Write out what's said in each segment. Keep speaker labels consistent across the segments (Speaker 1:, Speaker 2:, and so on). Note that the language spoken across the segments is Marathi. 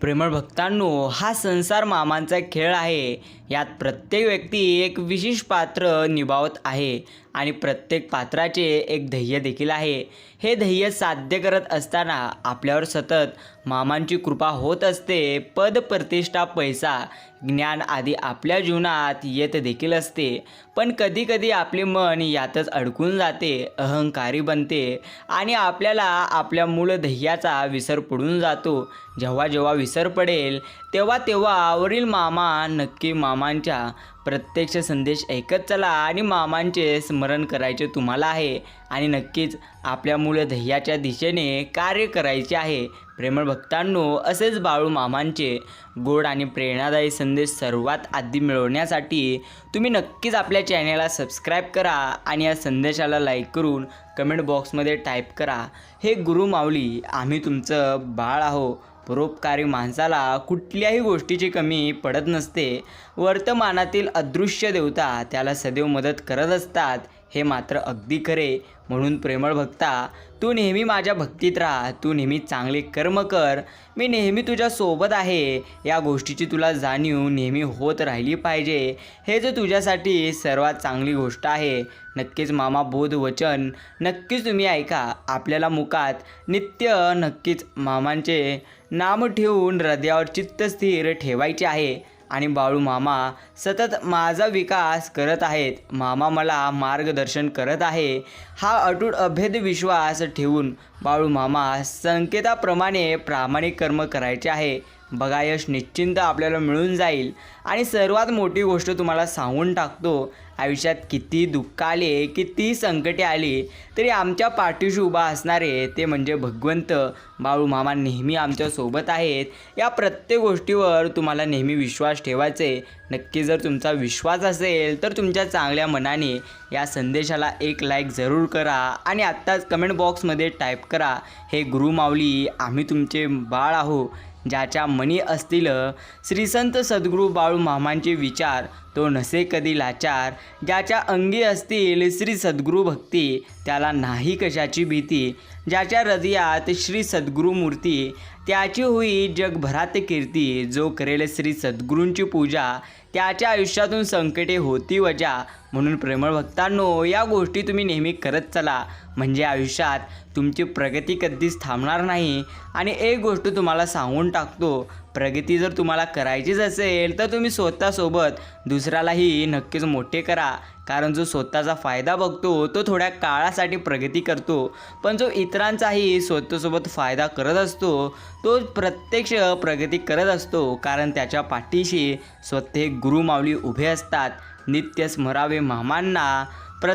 Speaker 1: प्रेमळ भक्तांनो हा संसार मामांचा खेळ आहे. यात प्रत्येक व्यक्ती एक विशेष पात्र निभावत आहे. आणि प्रत्येक पात्राचे एक ध्येय देखील आहे. हे ध्येय साध्य करत असताना आपल्यावर सतत मामांची कृपा होत असते. पद प्रतिष्ठा पैसा ज्ञान आदी आपल्या जीवनात येत देखील असते. पण कधीकधी आपले मन यातच अडकून जाते अहंकारी बनते आणि आपल्याला आपल्या मूळ ध्येयाचा विसर पडून जातो. जेव्हा जेव्हा विसर पडेल तेव्हा तेव्हा वरील मामा नक्की मामांच्या प्रत्यक्ष संदेश ऐकत चला आणि मामांचे स्मरण करायचे तुम्हाला आहे. आणि नक्कीच आपल्या मूळ ध्येयाच्या दिशेने कार्य करायचे आहे. प्रेमळ भक्तांनो असेच बाळू मामांचे गोड आणि प्रेरणादायी संदेश सर्वात आधी मिळवण्यासाठी तुम्ही नक्कीच आपल्या चॅनेलला सबस्क्राईब करा आणि या संदेशाला लाईक करून कमेंट बॉक्समध्ये टाईप करा. हे गुरु माऊली आम्ही तुमचं बाळ आहो. परोपकारी माणसाला कुठल्याही गोष्टीची कमी पडत नसते. वर्तमानातील अदृश्य देवता त्याला सदैव मदत करत असतात. हे मात्र अगदी खरे. म्हणून प्रेमळ भक्ता तू नेहमी माझ्या भक्तीत राहा. तू नेहमी चांगले कर्म कर. मी नेहमी तुझ्यासोबत आहे. या गोष्टीची तुला जाणीव नेहमी होत राहिली पाहिजे. हे जे तुझ्यासाठी सर्वात चांगली गोष्ट आहे. नक्कीच मामा बोध वचन नक्कीच तुम्ही ऐका. आपल्याला मुखात नित्य नक्कीच मामांचे नाम ठेवून हृदयावर चित्त स्थिर ठेवायचे आहे. आणि बाळू मामा सतत माझा विकास करत आहेत. मामा मला मार्गदर्शन करत आहे. हा अटूट अभेद विश्वास ठेवून बाळू मामा संकेताप्रमाणे प्रामाणिक कर्म करायचे आहे. बघा यश निश्चिंत आपल्याला मिळून जाईल. आणि सर्वात मोठी गोष्ट तुम्हाला सांगून टाकतो आयुष्यात किती दुःख आले किती संकटे आली तरी आमच्या पाठीशी उभा असणारे ते म्हणजे भगवंत बाळू मामा नेहमी आमच्यासोबत आहेत. या प्रत्येक गोष्टीवर तुम्हाला नेहमी विश्वास ठेवायचे. नक्की जर तुमचा विश्वास असेल तर तुमच्या चांगल्या मनाने या संदेशाला एक लाईक जरूर करा. आणि आत्ताच कमेंट बॉक्समध्ये टाईप करा हे गुरु माऊली आम्ही तुमचे बाळ आहो ज्याच्या मनी असतील श्रीसंत सद्गुरू बाळू मामांचे विचार तो नसे कधी लाचार ज्याच्या अंगी असतील श्री सद्गुरू भक्ती त्याला नाही कशाची भीती. ज्याच्या हृदयात श्री सद्गुरू मूर्ती त्याची होई जगभरात कीर्ती. जो करेल श्री सद्गुरूंची पूजा त्याच्या आयुष्यातून संकटे होती वजा. म्हणून प्रेमळ भक्तांनो या गोष्टी तुम्ही नेहमी करत चला. म्हणजे आयुष्यात तुमची प्रगती कधीच थांबणार नाही. आणि एक गोष्ट तुम्हाला सांगून टाकतो प्रगती जर तुम्हाला करायचीच असेल तर तुम्ही स्वतःसोबत दुसऱ्यालाही नक्कीच मोठे करा. कारण जो स्वतःचा फायदा बघतो तो थोड्या काळासाठी प्रगती करतो. पण जो इतरांचाही स्वतःसोबत फायदा करत असतो तो प्रत्यक्ष प्रगती करत असतो. कारण त्याच्या पाठीशी स्वतः गुरुमावली उभे असतात. नित्य स्मरावे मामांना प्र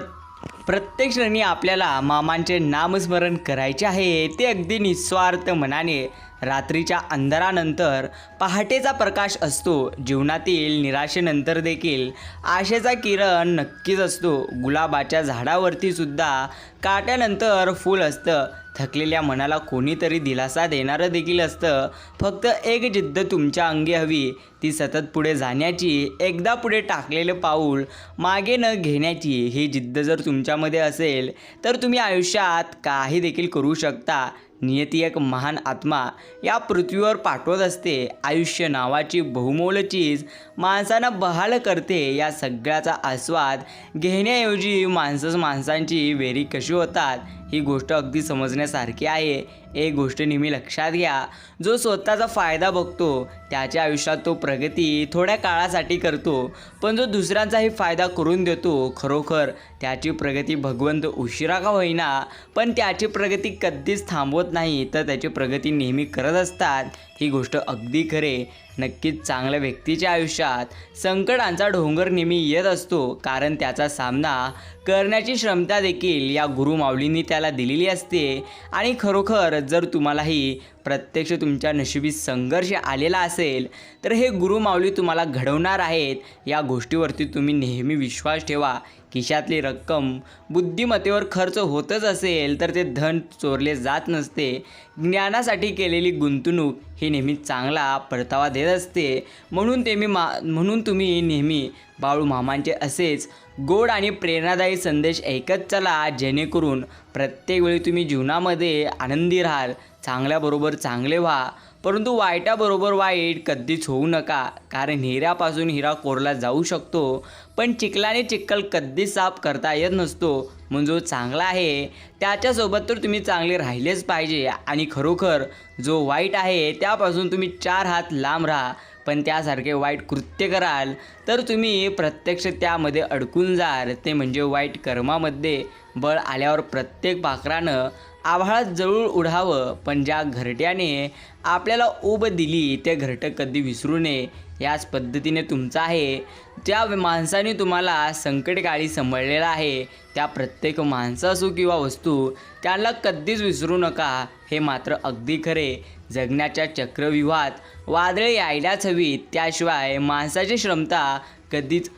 Speaker 1: प्रत्येक क्षणी आपल्याला मामांचे नामस्मरण करायचे आहे ते अगदी निस्वार्थ मनाने. रात्रीच्या अंधारानंतर पहाटेचा प्रकाश असतो. जीवनातील निराशेनंतर देखील आशेचा किरण नक्कीच असतो. गुलाबाच्या झाडावरती सुद्धा काट्यानंतर फूल असतं. थकलेल्या मनाला कोणीतरी दिलासा देणारं देखील असतं. फक्त एक जिद्द तुमच्या अंगी हवी. ती सतत पुढे जाण्याची एकदा पुढे टाकलेलं पाऊल मागे न घेण्याची ही जिद्द जर तुमच्यामध्ये असेल तर तुम्ही आयुष्यात काही देखील करू शकता. नियती एक महान आत्मा या पृथ्वीवर पाठवत असते. आयुष्य नावाची बहुमोल चीज माणसांना बहाल करते. या सगळ्याचा आस्वाद घेण्याऐवजी माणसंच माणसांची वेरी कशी होतात? ही गोष्ट अगदी समजण्यासारखी आहे. एक गोष्ट नेहमी लक्षात घ्या. जो स्वतःचा फायदा बघतो त्याच्या आयुष्यात तो प्रगती थोड्या काळासाठी करतो. पण जो दुसऱ्यांचाही फायदा करून देतो खरोखर त्याची प्रगती भगवंत उशिरा का होईना? पण त्याची प्रगती कधीच थांबवत नाही तर त्याची प्रगती नेहमी करत असतात. ही गोष्ट अगदी खरे. नक्कीच चांगल्या व्यक्तीच्या आयुष्यात संकटांचा डोंगर नेहमी येत असतो कारण त्याचा सामना करण्याची क्षमता देखील या गुरुमाऊलींनी त्याला दिलेली असते. आणि खरोखर जर तुम्हालाही प्रत्यक्ष तुमच्या नशिबी संघर्ष आलेला असेल तर हे गुरु माऊली तुम्हाला घडवणार आहेत. या गोष्टीवरती तुम्ही नेहमी विश्वास ठेवा. खिशातली रक्कम बुद्धिमत्तेवर खर्च होतच असेल तर ते धन चोरले जात नसते. ज्ञानासाठी केलेली गुंतवणूक ही नेहमी चांगला परतावा देत असते. म्हणून ते मी मा म्हणून तुम्ही नेहमी बाळू मामांचे असेच गोड आणि प्रेरणादायी संदेश ऐकत चला जेणेकरून प्रत्येक वेळी तुम्ही जीवनामध्ये आनंदी राहाल चांगल्याबरोबर चांगले व्हा. परंतु वाईटाबरोबर वाईट कधीच होऊ नका कारण हिऱ्यापासून हिरा कोरला जाऊ शकतो पण चिखलाने चिखल कधीच साफ करता येत नसतो. म्हणून जो चांगला आहे त्याच्यासोबत तर तुम्ही चांगले राहिलेच पाहिजे. आणि खरोखर जो वाईट आहे त्यापासून तुम्ही चार हात लांब राहा. पण त्यासारखे वाईट कृत्य कराल तर तुम्ही प्रत्यक्ष त्यामध्ये अडकून जाल. ते म्हणजे वाईट कर्मामध्ये बळ आल्यावर प्रत्येक पाखरानं आभाळात जळून उडावं पण ज्या घरट्याने आपल्याला उब दिली ते घरटं कधी विसरू नये. याच पद्धतीने तुमचं आहे. ज्या माणसाने तुम्हाला संकटकाळी सांभाळलेला आहे त्या प्रत्येक माणसं असो किंवा वस्तू त्याला कधीच विसरू नका. हे मात्र अगदी खरे. जगण्याच्या चक्रव्यूहात वादळे यायलाच हवीत. त्याशिवाय माणसाची क्षमता कधीच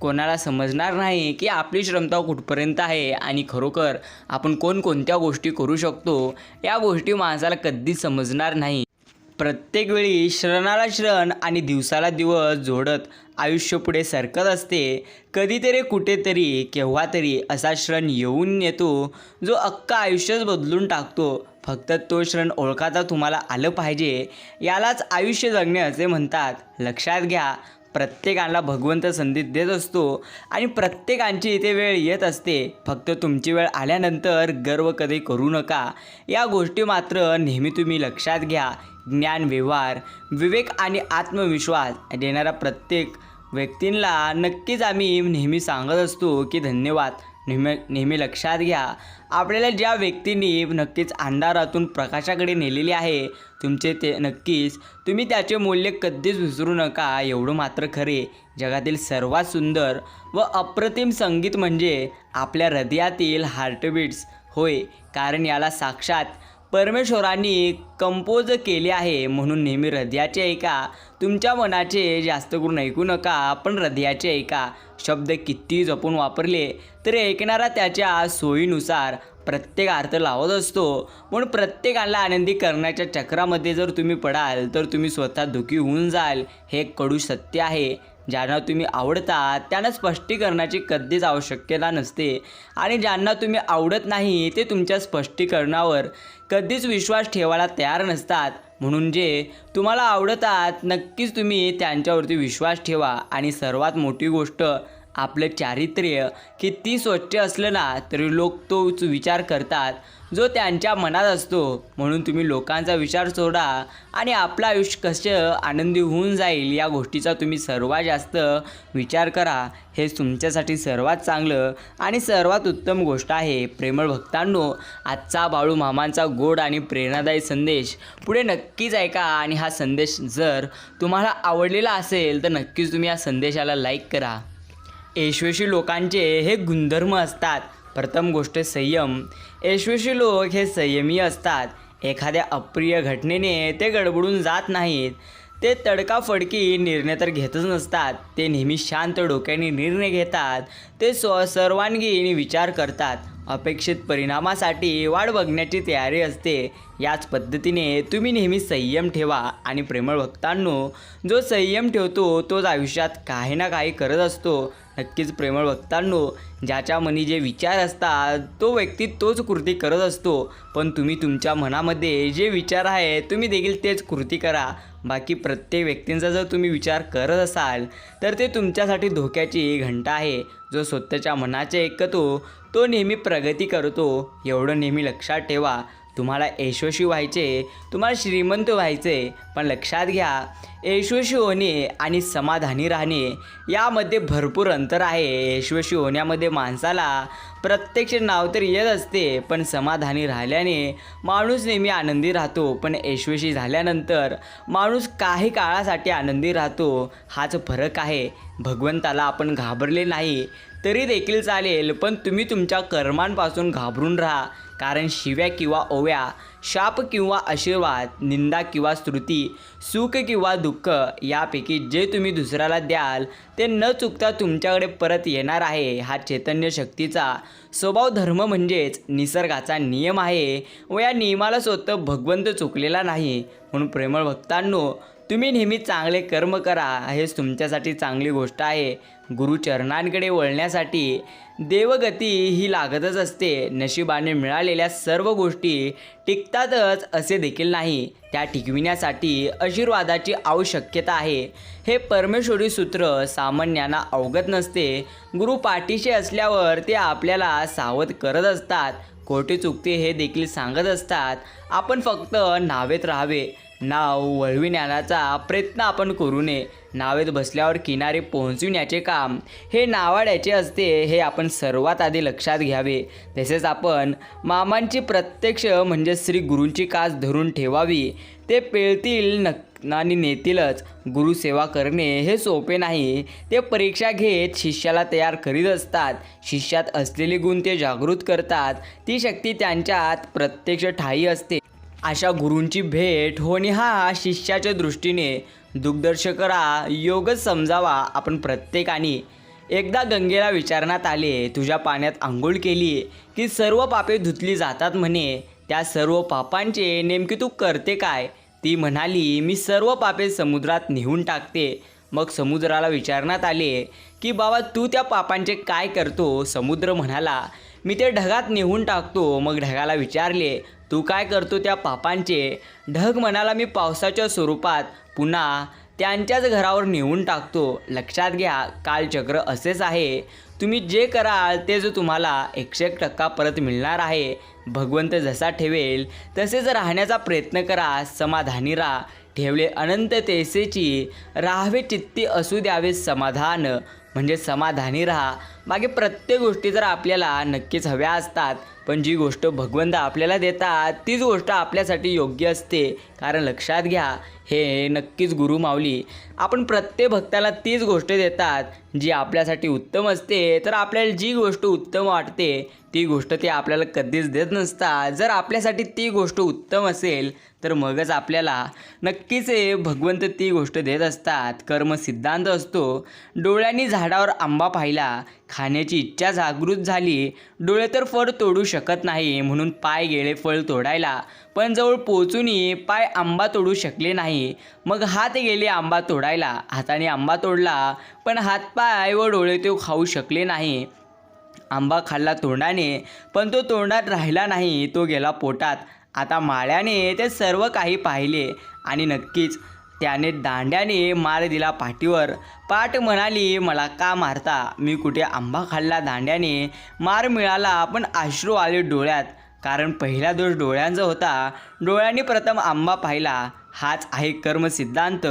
Speaker 1: कोणाला समजणार नाही की आपली क्षमता कुठपर्यंत आहे आणि खरोखर आपण कोणकोणत्या गोष्टी करू शकतो या गोष्टी माणसाला कधीच समजणार नाही. प्रत्येक वेळी श्रणाला श्रण आणि दिवसाला दिवस जोडत आयुष्य पुढे सरकत असते. कधीतरी कुठेतरी केव्हा तरी असा श्रण येऊन येतो जो अख्खं आयुष्यच बदलून टाकतो. फक्त तो क्षण ओळखाता तुम्हाला आलं पाहिजे यालाच आयुष्य जगणे असे म्हणतात. लक्षात घ्या प्रत्येकाला भगवंत संधी देत असतो आणि प्रत्येकांची इथे वेळ येत असते. फक्त तुमची वेळ आल्यानंतर गर्व कधी करू नका. या गोष्टी मात्र नेहमी तुम्ही लक्षात घ्या. ज्ञान व्यवहार विवेक आणि आत्मविश्वास देणारा प्रत्येक व्यक्तींना नक्कीच आम्ही नेहमी सांगत असतो की धन्यवाद. नेहमी नेहमी लक्षात घ्या. आपल्याला ज्या व्यक्तींनी नक्कीच अंधारातून प्रकाशाकडे नेलेले आहे तुमचे ते नक्कीच तुम्ही त्याचे मूल्य कधीच विसरू नका. एवढं मात्र खरे. जगातील सर्वात सुंदर व अप्रतिम संगीत म्हणजे आपल्या हृदयातील हार्टबीट्स होय कारण याला साक्षात परमेश्वरांनी कंपोज केले आहे म्हणून नेहमी हृदयाचे ऐका. तुमच्या मनाचे जास्त करून ऐकू नका पण हृदयाचे ऐका. शब्द किती जपून वापरले तरी ऐकणारा त्याच्या सोयीनुसार प्रत्येक अर्थ लावत असतो. पण प्रत्येकाला आनंदी करण्याच्या चक्रामध्ये जर तुम्ही पडाल तर तुम्ही स्वतः दुःखी होऊन जाल. हे कडू सत्य आहे. ज्यांना तुम्ही आवडता त्यांना स्पष्टीकरणाची कधीच आवश्यकता नसते. आणि ज्यांना तुम्ही आवडत नाही ते तुमच्या स्पष्टीकरणावर कधीच विश्वास ठेवायला तयार नसतात. म्हणून जे तुम्हाला आवडतात नक्कीच तुम्ही त्यांच्यावरती विश्वास ठेवा. आणि सर्वात मोठी गोष्ट आपलं चारित्र्य. किती स्वच्छ असलं ना तरी लोक तोच विचार करतात. जो त्यांच्या मनात असतो. म्हणून तुम्ही लोकांचा विचार सोडा आणि आपलं आयुष्य कसं आनंदी होऊन जाईल या गोष्टीचा तुम्ही सर्वात जास्त विचार करा. हे तुमच्यासाठी सर्वात चांगलं आणि सर्वात उत्तम गोष्ट आहे. प्रेमळ भक्तांनो आजचा बाळू मामांचा गोड आणि प्रेरणादायी संदेश पुढे नक्कीच ऐका आणि हा संदेश जर तुम्हाला आवडलेला असेल तर नक्कीच तुम्ही या संदेशाला लाईक करा. यशस्वी लोकांचे हे गुणधर्म असतात. प्रथम गोष्ट संयम. यशस्वी लोक हे संयमी असतात. एखाद्या अप्रिय घटनेने ते गडबडून जात नाहीत. ते तडकाफडकी निर्णय तर घेतच नसतात. ते नेहमी शांत डोक्याने निर्णय घेतात. ते स्व सर्वांगीण विचार करतात. अपेक्षित परिणामासाठी वाढ बघण्याची तयारी असते. याच पद्धतीने तुम्ही नेहमी संयम ठेवा आणि प्रेमळ भक्तांनो जो संयम ठेवतो तोच आयुष्यात काही ना काही करत असतो. नक्कीच प्रेमळ भक्तांनो ज्याच्या मनी जे विचार असतात तो व्यक्ती तोच कृती करत असतो. पण तुम्ही तुमच्या मनामध्ये जे विचार आहे तुम्ही देखील तेच कृती करा. बाकी प्रत्येक व्यक्तींचा जर तुम्ही विचार करत असाल तर ते तुमच्यासाठी धोक्याची घंटा आहे. जो स्वतःच्या मनाचे ऐकतो तो नेहमी प्रगती करतो. एवढं नेहमी लक्षात ठेवा. तुम्हाला यशस्वी व्हायचे तुम्हाला श्रीमंत व्हायचे पण लक्षात घ्या यशस्वी होणे आणि समाधानी राहणे यामध्ये भरपूर अंतर आहे. यशस्वी होण्यामध्ये माणसाला प्रत्यक्ष नाव तर येत असते पण समाधानी राहिल्याने माणूस नेहमी आनंदी राहतो. पण यशस्वी झाल्यानंतर माणूस काही काळासाठी आनंदी राहतो. हाच फरक आहे. भगवंताला आपण घाबरले नाही तरी देखील चालेल पण तुम्ही तुमच्या कर्मांपासून घाबरून राहा. कारण शिव्या किंवा ओव्या शाप किंवा आशीर्वाद निंदा किंवा स्तुती सुख किंवा दुःख यापैकी जे तुम्ही दुसऱ्याला द्याल ते न चुकता तुमच्याकडे परत येणार आहे हा चैतन्य शक्तीचा. स्वभाव धर्म म्हणजेच निसर्गाचा नियम आहे व या नियमाला स्वतः भगवंत चुकलेला नाही. म्हणून प्रेमळ भक्तांनो तुम्ही नेहमी चांगले कर्म करा हेच तुमच्यासाठी चांगली गोष्ट आहे. गुरुचरणांकडे वळण्यासाठी देवगती ही लागतच असते. नशिबाने मिळालेल्या सर्व गोष्टी टिकतातच असे देखील नाही. त्या टिकविण्यासाठी आशीर्वादाची आवश्यकता आहे. हे परमेश्वरी सूत्र सामान्यांना अवगत नसते. गुरु पाठीशी असल्यावर ते आपल्याला सावध करत असतात. खोटे चुकते हे देखील सांगत असतात. आपण फक्त नावेत राहावे. नाव वळविण्याचा प्रयत्न आपण करू नये. नावेत बसल्यावर किनारे पोहोचविण्याचे काम. हे नावाड्याचे असते हे आपण सर्वात आधी लक्षात घ्यावे. तसेच आपण मामांची प्रत्यक्ष म्हणजे श्री गुरूंची कास धरून ठेवावी. ते पेळतील नक आणि नेतीलच. गुरुसेवा करणे हे सोपे नाही. ते परीक्षा घेत शिष्याला तयार करीत असतात. शिष्यात असलेले गुण ते जागृत करतात. ती शक्ती त्यांच्यात प्रत्यक्ष ठाई असते. अशा गुरूंची भेट होणे हा शिष्याच्या दृष्टीने दुग्धर्शकरा योगच समजावा. आपण प्रत्येकाने एकदा गंगेला विचारण्यात आले तुझ्या पाण्यात आंघोळ केली की सर्व पापे धुतली जातात म्हणे. त्या सर्व पापांचे नेमके तू करते काय? ती म्हणाली मी सर्व पापे समुद्रात नेऊन टाकते. मग समुद्राला विचारण्यात आले की बाबा तू त्या पापांचे काय करतो? समुद्र म्हणाला मी ते ढगात नेऊन टाकतो. मग ढगाला विचारले तू काय करतो त्या पापांचे? ढग म्हणाला मी पावसाच्या स्वरूपात. पुन्हा त्यांच्याच घरावर नेऊन टाकतो. लक्षात घ्या कालचक्र असेच आहे. तुम्ही जे कराल जो तुम्हाला एकशे एक टक्का परत मिळणार आहे. भगवंत जसा ठेवेल तसेच राहण्याचा प्रयत्न करा समाधानी राहा. ठेवले अनंत तेसेची राहावे चित्ती असू द्यावे समाधान. म्हणजे समाधानी राहा. मागे प्रत्येक गोष्टी जर आपल्याला नक्कीच हव्या असतात पण जी गोष्ट भगवंत आपल्याला देतात तीच गोष्ट आपल्यासाठी योग्य असते. कारण लक्षात घ्या हे नक्कीच गुरु माऊली आपण प्रत्येक भक्ताला तीच गोष्ट देतात जी आपल्यासाठी उत्तम असते. तर आपल्याला जी गोष्ट उत्तम वाटते ती गोष्ट ते आपल्याला कधीच देत नसतात. जर आपल्यासाठी ती गोष्ट उत्तम असेल तर मगच आपल्याला नक्कीच भगवंत ती गोष्ट देत असतात. कर्म सिद्धांत असतो. डोळ्यांनी झाडावर आंबा पाहिला खाण्याची इच्छा जागृत झाली. डोळे तर फळ तोडू शकत नाही म्हणून पाय गेले फळ तोडायला. पण जवळ पोचूनही पाय आंबा तोडू शकले नाही. मग हात गेले आंबा तोडायला. हाताने आंबा तोडला पण हातपाय व डोळे तो खाऊ शकले नाही. आंबा खाल्ला तोंडाने पण तो तोंडात राहिला नाही तो गेला पोटात. आता माळ्याने ते सर्व काही पाहिले आणि नक्कीच त्याने दांड्याने मार दिला पाठीवर. पाठ म्हणाली मला का मारता? मी कुठे आंबा खाल्ला दांड्याने? मार मिळाला पण अश्रू आले डोळ्यात. कारण पहिला दोष डोळ्यांचा होता. डोळ्यांनी प्रथम आंबा पाहिला. हाच आहे कर्म सिद्धांत.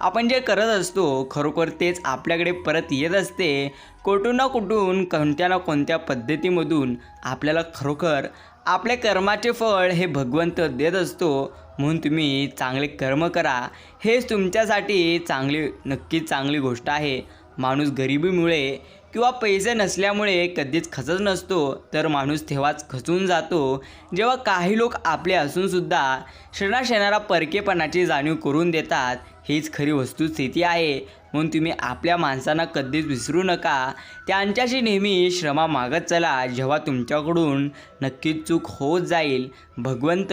Speaker 1: आपण जे करत असतो खरोखर तेच आपल्याकडे परत येत असते. कुठून ना कुठून कोणत्या ना कोणत्या पद्धतीमधून आपल्याला खरोखर आपल्या कर्माचे फळ हे भगवंत देत असतो म्हणून तुम्ही चांगले कर्म करा. हेच तुमच्यासाठी चांगली नक्कीच चांगली गोष्ट आहे. माणूस गरिबीमुळे किंवा पैसे नसल्यामुळे कधीच खचत नसतो तर माणूस तेव्हाच खचून जातो. जेव्हा काही लोक आपले असूनसुद्धा क्षणाक्षणाला परकेपणाची जाणीव करून देतात हीच खरी वस्तुस्थिती आहे. म्हणून तुम्ही आपल्या माणसांना कधीच विसरू नका. त्यांच्याशी नेहमी श्रमा मागत चला जेव्हा तुमच्याकडून नक्कीच चूक होत जाईल. भगवंत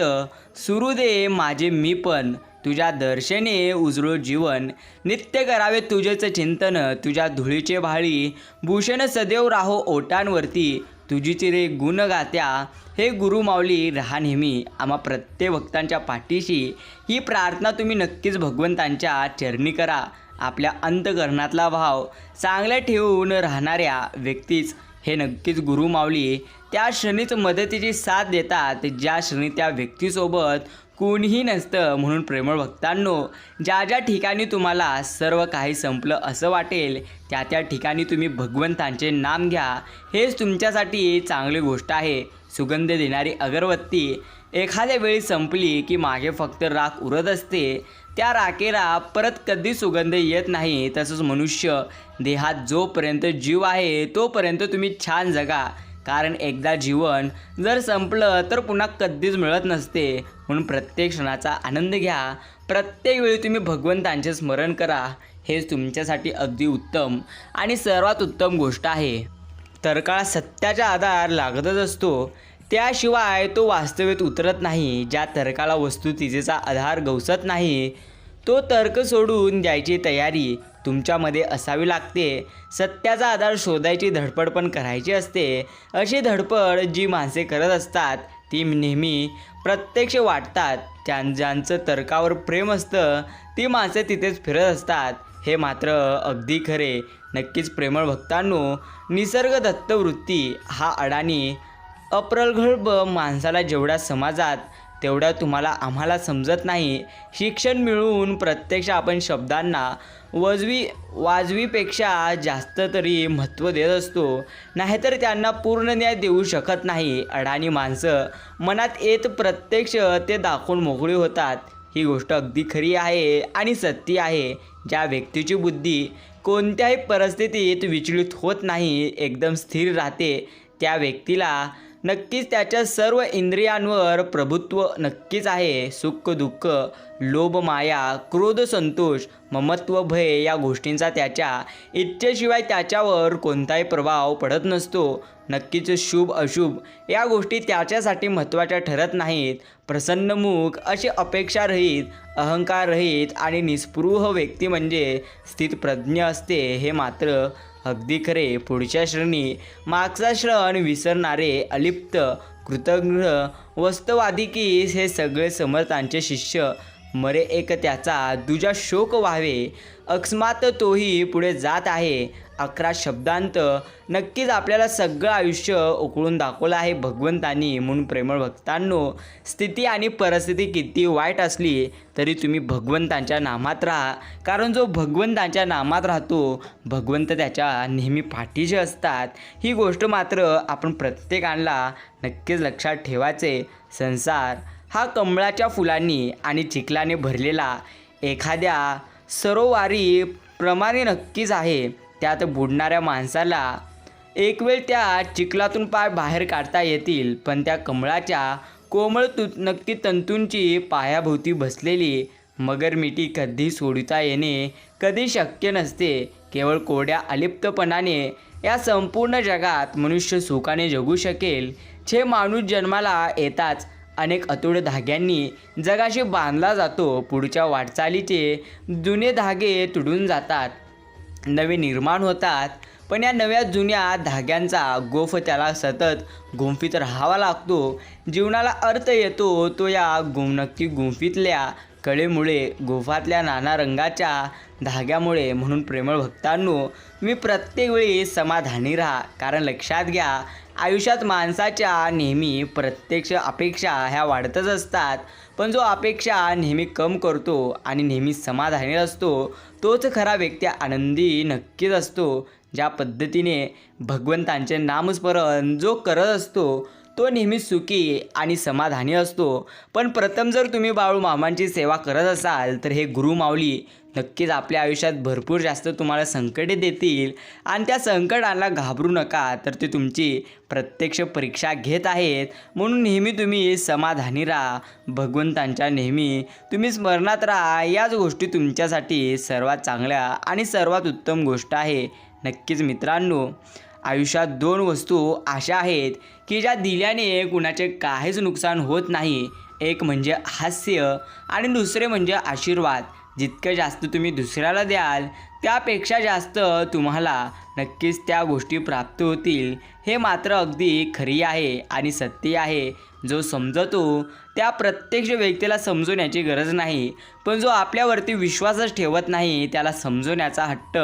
Speaker 1: सुरू दे माझे मी पण. तुझ्या दर्शने उजळो जीवन. नित्य करावे तुझेच चिंतन. तुझ्या धुळीचे भाळी. भूषण सदैव राहो ओटांवरती. तुझी रे गुण गात्या. हे गुरु माऊली राहा नेहमी. आम्हा प्रत्येक भक्तांच्या पाठीशी. ही प्रार्थना तुम्ही नक्कीच भगवंतांच्या चरणी करा. आपल्या अंतकरणातला भाव. चांगला ठेवून राहणाऱ्या व्यक्तीच. हे नक्कीच गुरु माऊली. त्या क्षणीच मदतीची साथ देतात. ज्या क्षणी त्या व्यक्तीसोबत कोणीही नसतं म्हणून प्रेमळ भक्तांनो ज्या ज्या ठिकाणी तुम्हाला सर्व काही संपलं असं वाटेल त्या त्या ठिकाणी तुम्ही भगवंतांचे नाम घ्या. हेच तुमच्यासाठी चांगली गोष्ट आहे. सुगंध देणारी अगरबत्ती एखाद्या वेळी संपली की मागे फक्त राख उरत असते. त्या राखेला परत कधी सुगंध येत नाही तसंच मनुष्य देहात जोपर्यंत जीव आहे तोपर्यंत तुम्ही छान जगा. कारण एकदा जीवन जर संपलं तर पुन्हा कधीच मिळत नसते. म्हणून प्रत्येक क्षणाचा आनंद घ्या. प्रत्येक वेळी तुम्ही भगवंतांचे स्मरण करा. हेच तुमच्यासाठी अगदी उत्तम आणि सर्वात उत्तम गोष्ट आहे. तर्काळा सत्याचा आधार लागतच असतो. त्याशिवाय तो वास्तव्यात उतरत नाही. ज्या तर्काला वस्तुस्थितीचा आधार गवसत नाही तो तर्क सोडून द्यायची तयारी. तुमच्यामध्ये असावी लागते. सत्याचा आधार शोधायची धडपड पण करायची असते. अशी धडपड जी माणसे करत असतात ती नेहमी प्रत्यक्ष वाटतात. त्यां ज्यांचं तर्कावर प्रेम असतं ती माणसे तिथेच फिरत असतात. हे मात्र अगदी खरे. नक्कीच प्रेमळ भक्तांनो निसर्ग दत्तवृत्ती हा अडाणी अप्रगल्भ माणसाला जेवढ्या समाजात तेवढ्या तुम्हाला आम्हाला समजत नाही. शिक्षण मिळवून प्रत्यक्ष आपण शब्दांना वजवी वाजवीपेक्षा जास्त तरी महत्त्व देत असतो. नाहीतर त्यांना पूर्ण न्याय देऊ शकत नाही. अडाणी माणसं मनात येत प्रत्यक्ष ते दाखवून मोकळी होतात. ही गोष्ट अगदी खरी आहे आणि सत्य आहे. ज्या व्यक्तीची बुद्धी कोणत्याही परिस्थितीत विचलित होत नाही एकदम स्थिर राहते त्या व्यक्तीला नक्कीच त्याच्या सर्व इंद्रियांवर प्रभुत्व नक्कीच आहे. सुख दुःख लोभ माया क्रोध संतोष ममत्व भय या गोष्टींचा त्याच्या इच्छेशिवाय त्याच्यावर कोणताही प्रभाव पडत नसतो. नक्कीच शुभ अशुभ या गोष्टी त्याच्यासाठी महत्त्वाच्या ठरत नाहीत. प्रसन्नमुख अशी अपेक्षारहित अहंकाररहित आणि निस्पृह व्यक्ती म्हणजे स्थितप्रज्ञ असते हे मात्र अगदी खरे. पुढच्या श्रेणी मागचा श्रण विसरणारे अलिप्त कृतज्ञ वस्तवादिकीस हे सगळे समर्थांचे शिष्य. मरे एक त्याचा दुजा शोक व्हावे. अकस्मात तोही पुढे जात आहे. अकरा शब्दांत नक्कीच आपल्याला सगळं आयुष्य उकळून दाखवलं आहे भगवंतानी. म्हणून प्रेमळ भक्तांनो स्थिती आणि परिस्थिती किती वाईट असली तरी तुम्ही भगवंतांच्या नामात राहा. कारण जो भगवंतांच्या नामात राहतो भगवंत त्याच्या नेहमी पाठीशी असतात. ही गोष्ट मात्र आपण प्रत्येकाला नक्कीच लक्षात ठेवायचे. संसार हा कमळाच्या फुलांनी आणि चिखलाने भरलेला एखाद्या सरोवारी प्रमाणे नक्कीच आहे. त्यात बुडणाऱ्या माणसाला एक वेळ त्या चिखलातून पाय बाहेर काढता येतील पण त्या कमळाच्या कोमळ तु नक्की तंतूंची पायाभोवती बसलेली मगरमिठी कधी सोडता येणे कधी शक्य नसते. केवळ कोरड्या अलिप्तपणाने या संपूर्ण जगात मनुष्य सुखाने जगू शकेल. जे माणूस जन्माला येताच अनेक अतुड धाग्यांनी जगाशी बांधला जातो. पुढच्या वाटचालीचे जुने धागे तुडून जातात. नवे निर्माण होतात. पण या नव्या जुन्या धाग्यांचा गोफ त्याला सतत गुंफीत राहावा लागतो. जीवनाला अर्थ येतो तो या गुमनक्की गुंफीतल्या कळेमुळे गोफातल्या नाना रंगाच्या धाग्यामुळे. म्हणून प्रेमळ भक्तांनो मी प्रत्येक वेळी समाधानी राहा. कारण लक्षात घ्या आयुष्यात माणसाच्या नेहमी प्रत्यक्ष अपेक्षा ह्या वाढतच असतात. पण जो अपेक्षा नेहमी कम करतो आणि नेहमी समाधानी असतो तोच खरा व्यक्ती आनंदी नक्कीच असतो. ज्या पद्धतीने भगवंतांचे नामस्मरण जो करत असतो तो नेहमी सुखी आणि समाधानी असतो. पण प्रथम जर तुम्ही बाळू मामांची सेवा करत असाल तर हे गुरुमाऊली नक्कीच आपल्या आयुष्यात भरपूर जास्त तुम्हाला संकटे देतील. आणि त्या संकटांना घाबरू नका. तर ते तुमची प्रत्यक्ष परीक्षा घेत आहेत. म्हणून नेहमी तुम्ही समाधानी राहा. भगवंतांच्या नेहमी तुम्ही स्मरणात राहा. याच गोष्टी तुमच्यासाठी सर्वात चांगल्या आणि सर्वात उत्तम गोष्ट आहे. नक्कीच मित्रांनो आयुष्यात दोन वस्तू अशा आहेत की ज्या दिल्याने कुणाचे काहीच नुकसान होत नाही. एक म्हणजे हास्य आणि दुसरे म्हणजे आशीर्वाद. जितकं जास्त तुम्ही दुसऱ्याला द्याल त्यापेक्षा जास्त तुम्हाला नक्कीच त्या गोष्टी प्राप्त होतील. हे मात्र अगदी खरी आहे आणि सत्य आहे. जो समजतो त्या प्रत्यक्ष व्यक्तीला समजवण्याची गरज नाही. पण जो आपल्यावरती विश्वासच ठेवत नाही त्याला समजवण्याचा हट्ट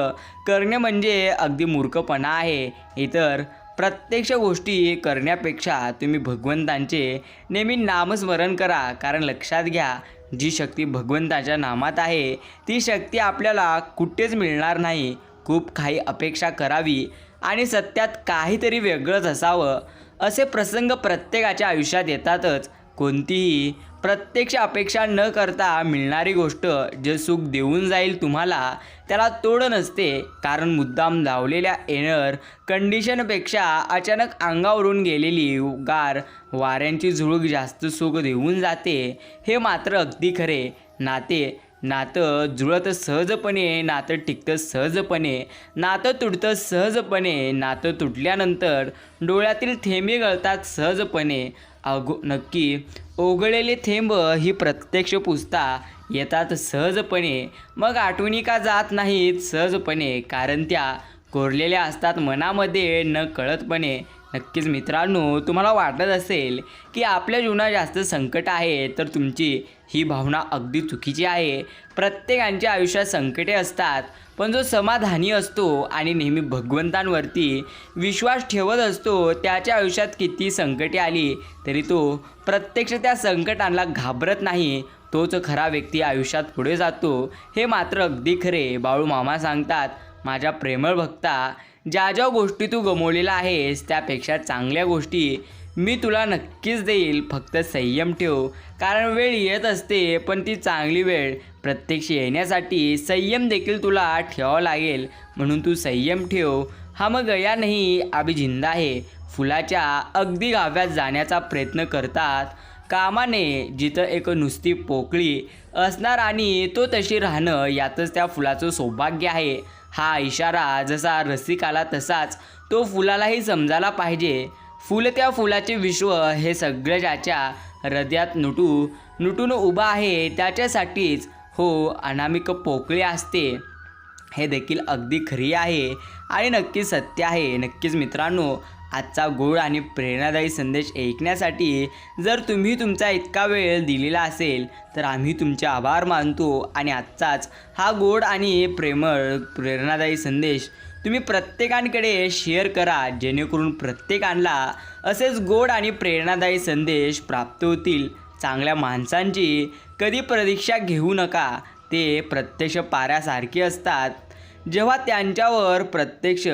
Speaker 1: करणे म्हणजे अगदी मूर्खपणा आहे. इतर प्रत्यक्ष गोष्टी करण्यापेक्षा तुम्ही भगवंतांचे नेहमी नामस्मरण करा कारण लक्षात घ्या जी शक्ती भगवंताच्या नामात आहे ती शक्ती आपल्याला कुठेच मिळणार नाही. खूप काही अपेक्षा करावी आणि सत्यात काहीतरी वेगळंच असावं असे प्रसंग प्रत्येकाच्या आयुष्यात येतातच. कोणतीही प्रत्यक्ष अपेक्षा न करता मिळणारी गोष्ट जे सुख देऊन जाईल तुम्हाला त्याला तोड नसते. कारण मुद्दाम लावलेल्या एनर कंडिशनपेक्षा अचानक अंगावरून गेलेली गार वाऱ्यांची झुळूक जास्त सुख देऊन जाते हे मात्र अगदी खरे. नाते नातं जुळतं सहजपणे नातं टिकतं सहजपणे नातं तुटतं सहजपणे नातं तुटल्यानंतर डोळ्यातील थेंबे गळतात सहजपणे. अगो नक्की. ओघळलेले थेंब ही प्रत्यक्ष पुसता येतात सहजपणे. मग आठवणी का जात नाहीत? सहजपणे. कारण त्या कोरलेल्या असतात मनामध्ये न कळतपणे. नक्कीच मित्रांनो तुम्हाला वाटत असेल की आपल्या जीवनात जास्त संकट आहे तर तुमची ही भावना अगदी चुकीची आहे. प्रत्येकांच्या आयुष्यात संकटे असतात. पण जो समाधानी असतो आणि नेहमी भगवंतांवरती विश्वास ठेवत असतो त्याच्या आयुष्यात किती संकटे आली तरी तो प्रत्यक्ष त्या संकटांना घाबरत नाही. तोच खरा व्यक्ती आयुष्यात पुढे जातो. हे मात्र अगदी खरे. बाळू मामा सांगतात माझ्या प्रेमळ भक्ता ज्या ज्या गोष्टी तू गमवलेल्या आहेस त्यापेक्षा चांगल्या गोष्टी मी तुला नक्कीच देईल. फक्त संयम ठेव. कारण वेळ येत असते पण ती चांगली वेळ प्रत्यक्ष येण्यासाठी संयम देखील तुला ठेवावा लागेल. म्हणून तू संयम ठेव. हा मग गया नाही अभि जिंदा आहे. फुलाच्या अगदी गाव्यात जाण्याचा प्रयत्न करतात. कामाने जिथं एक नुसती पोकळी असणार आणि तो तशी राहणं यातच त्या फुलाचं सौभाग्य आहे. हा इशारा जसा रसिकाला तसाच तो फुलालाही समजायला पाहिजे. फुल त्या फुलाचे विश्व हे सगळं ज्याच्या हृदयात नुटू नुटून उभा आहे त्याच्यासाठीच हो अनामिक पोकळी असते. हे देखील अगदी खरी आहे आणि नक्कीच सत्य आहे. नक्कीच मित्रांनो आजचा गोड आणि प्रेरणादायी संदेश ऐकण्यासाठी जर तुम्ही तुमचा इतका वेळ दिलेला असेल तर आम्ही तुमचे आभार मानतो आणि आजचाच हा गोड आणि प्रेमळ प्रेरणादायी संदेश तुम्ही प्रत्येकांकडे शेअर करा. जेणेकरून प्रत्येकांना असेच गोड आणि प्रेरणादायी संदेश प्राप्त होतील. चांगल्या माणसांची कधी प्रतीक्षा घेऊ नका. ते प्रत्यक्ष पाऱ्यासारखे असतात. जेव्हा त्यांच्यावर प्रत्यक्ष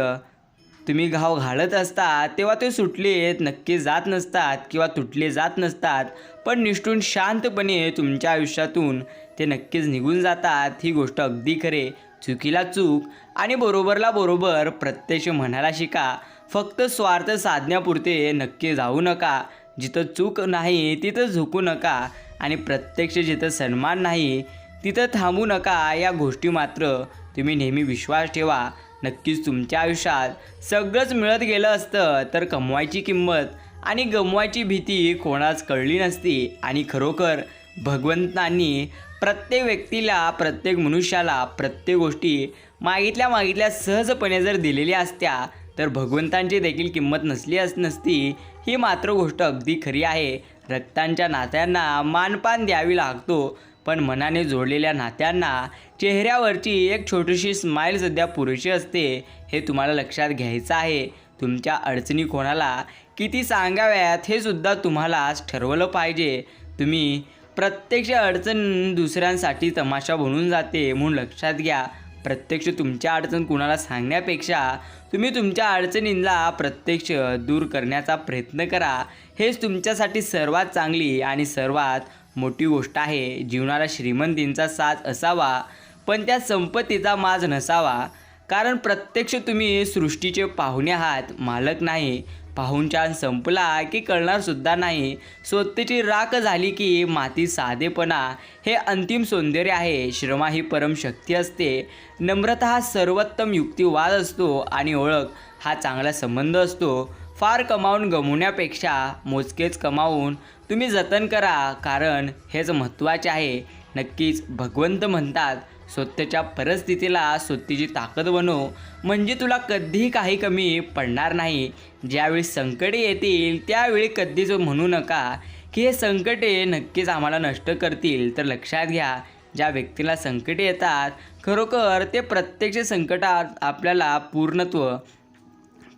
Speaker 1: तुम्ही घाव घालत असतात तेव्हा ते सुटले नक्की जात नसतात किंवा तुटले जात नसतात. पण निष्ठून शांतपणे तुमच्या आयुष्यातून ते नक्कीच निघून जातात. ही गोष्ट अगदी खरे. चुकीला चूक आणि बरोबरला बरोबर प्रत्यक्ष म्हणायला शिका. फक्त स्वार्थ साधण्यापुरते नक्की जाऊ नका. जिथं चूक नाही तिथं झुकू नका आणि प्रत्यक्ष जिथं सन्मान नाही तिथं थांबू नका. या गोष्टी मात्र तुम्ही नेहमी विश्वास ठेवा. नक्कीच तुमच्या आयुष्यात सगळंच मिळत गेलं असतं तर कमवायची किंमत आणि गमवायची भीती कोणाच कळली नसती. आणि खरोखर भगवंतांनी प्रत्येक व्यक्तीला प्रत्येक मनुष्याला प्रत्येक गोष्टी मागितल्या मागितल्या सहजपणे जर दिलेल्या असत्या तर भगवंतांची देखील किंमत नसली अस नसती ही मात्र गोष्ट अगदी खरी आहे. रक्तांच्या नात्यांना मानपान द्यावी लागतो पण मनाने जोडलेल्या नात्यांना चेहऱ्यावरची एक छोटीशी स्माईल सध्या पुरेशी असते हे तुम्हाला लक्षात घ्यायचं आहे. तुमच्या अडचणी कोणाला किती सांगाव्यात हे सुद्धा तुम्हालाच ठरवलं पाहिजे. तुम्ही प्रत्यक्ष अडचण दुसऱ्यांसाठी तमाशा बनून जाते म्हणून लक्षात घ्या. प्रत्यक्ष तुमच्या अडचण कुणाला सांगण्यापेक्षा तुम्ही तुमच्या अडचणींना प्रत्यक्ष दूर करण्याचा प्रयत्न करा. हेच तुमच्यासाठी सर्वात चांगली आणि सर्वात मोठी गोष्ट आहे. जीवनाला श्रीमंतींचा साथ असावा पण त्या संपत्तीचा माज नसावा. कारण प्रत्यक्ष तुम्ही सृष्टीचे पाहुणे आहात मालक नाही. पाहुणचान संपला की कळणारसुद्धा नाही. स्वतःची राख झाली की माती साधेपणा हे अंतिम सौंदर्य आहे. श्रमा ही परमशक्ती असते. नम्रता हा सर्वोत्तम युक्तिवाद असतो आणि ओळख हा चांगला संबंध असतो. फार कमावून गमवण्यापेक्षा मोजकेच कमावून तुम्ही जतन करा कारण हेच महत्त्वाचे आहे. नक्कीच भगवंत म्हणतात स्वतःच्या परिस्थितीला स्वतःची ताकद बनव म्हणजे तुला कधीही काही कमी पडणार नाही. ज्यावेळी संकटे येतील त्यावेळी कधीच म्हणू नका की हे संकटे नक्कीच आम्हाला नष्ट करतील. तर लक्षात घ्या ज्या व्यक्तीला संकटे येतात खरोखर ते प्रत्यक्ष संकटात आपल्याला पूर्णत्व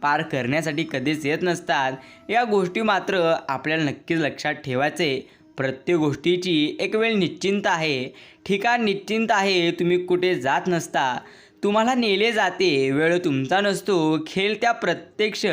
Speaker 1: पार करण्यासाठी कधीच येत नसतात. या गोष्टी मात्र आपल्याला नक्कीच लक्षात ठेवायचे. प्रत्येक गोष्टीची एक वेळ निश्चिंत आहे. ठिकाण निश्चिंत आहे तुम्ही कुठे जात नसता. तुम्हाला नेले जाते वेळ तुमचा नसतो. खेळ त्या प्रत्यक्ष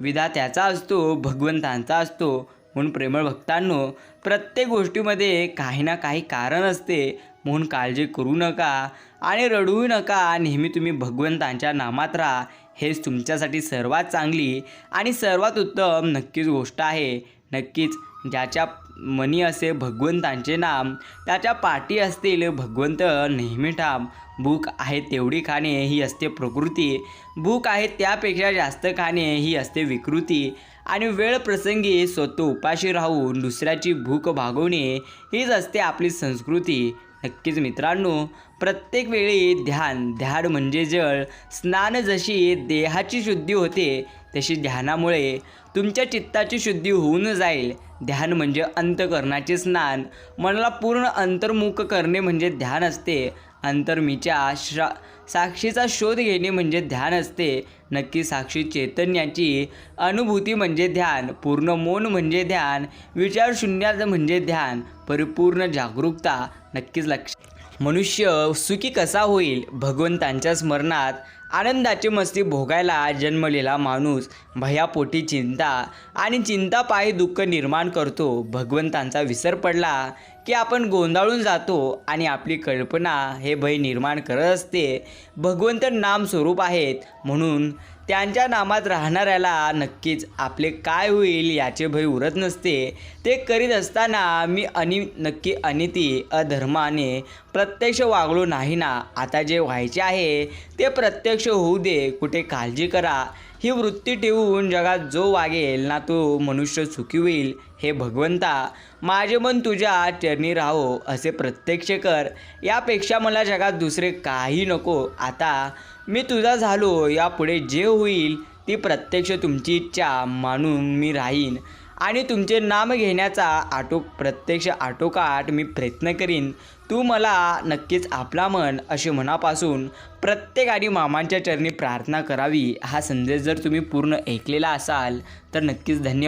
Speaker 1: विधात्याचा असतो भगवंतांचा असतो. म्हणून प्रेमळ भक्तांनो प्रत्येक गोष्टीमध्ये काही ना काही कारण असते. म्हणून काळजी करू नका आणि रडवू नका. नेहमी तुम्ही भगवंतांच्या नामात राहा. हेच तुमच्यासाठी सर्वात चांगली आणि सर्वात उत्तम नक्कीच गोष्ट आहे. नक्कीच ज्याच्या मनी असे भगवंतांचे नाम त्याच्या पाठी असतील भगवंत नेहमी ठाम. भूक आहे तेवढी खाणे ही असते प्रकृती. भूक आहे त्यापेक्षा जास्त खाणे ही असते विकृती. आणि वेळ प्रसंगी स्वतः उपाशी राहून दुसऱ्याची भूक भागवणे हीच असते आपली संस्कृती. नक्कीच मित्रांनो प्रत्येक वेळी ध्यान ध्यान म्हणजे जळ स्नान जशी देहाची शुद्धी होते तशी ध्यानामुळे तुमच्या चित्ताची शुद्धी होऊन जाईल. ध्यान म्हणजे अंतकरणाचे स्नान. मनाला पूर्ण अंतर्मुख करणे म्हणजे ध्यान असते. अंतर्मीच्या श्रा साक्षीचा शोध घेणे म्हणजे ध्यान असते. नक्की साक्षी चैतन्याची अनुभूती म्हणजे ध्यान पूर्ण मौन म्हणजे ध्यान विचार शून्यात म्हणजे ध्यान परिपूर्ण जागरूकता नक्कीच लक्ष. मनुष्य सुखी कसा होईल? भगवंतांच्या स्मरणात आनंदाची मस्ती भोगायला जन्मलेला माणूस भयापोटी चिंता आणि चिंता पायी दुःख निर्माण करतो. भगवंतांचा विसर पडला की आपण गोंधळून जातो आणि आपली कल्पना हे भय निर्माण करत असते. भगवंत नाम स्वरूप आहेत. म्हणून त्यांच्या नामात राहणाऱ्याला नक्कीच आपले काय होईल याचे भय उरत नसते. ते करीत असताना मी अनि नक्की अनिती अधर्माने प्रत्यक्ष वागलो नाही ना. आता जे व्हायचे आहे ते प्रत्यक्ष होऊ दे. कुठे काळजी करा. ही वृत्ती ठेवून जगात जो वागेल ना तो मनुष्य सुखी होईल हे भगवंता माझे मन तुझ्या चरणी राहो असे प्रत्यक्ष कर. यापेक्षा मला जगात दुसरे काही नको. आता मी तुझा झालो यापुढे जे होईल ती प्रत्यक्ष तुमची इच्छा मानून मी राहीन. आणि तुमचे नाम घेण्याचा आटो प्रत्यक्ष आटोकाट मी प्रयत्न करीन. तू मला नक्कीच आपला मन असे मनापासून प्रत्येकाने मामांच्या चरणी प्रार्थना करावी हा संदेश जर तुम्ही पूर्ण ऐकलेला असाल तर नक्कीच धन्यवाद.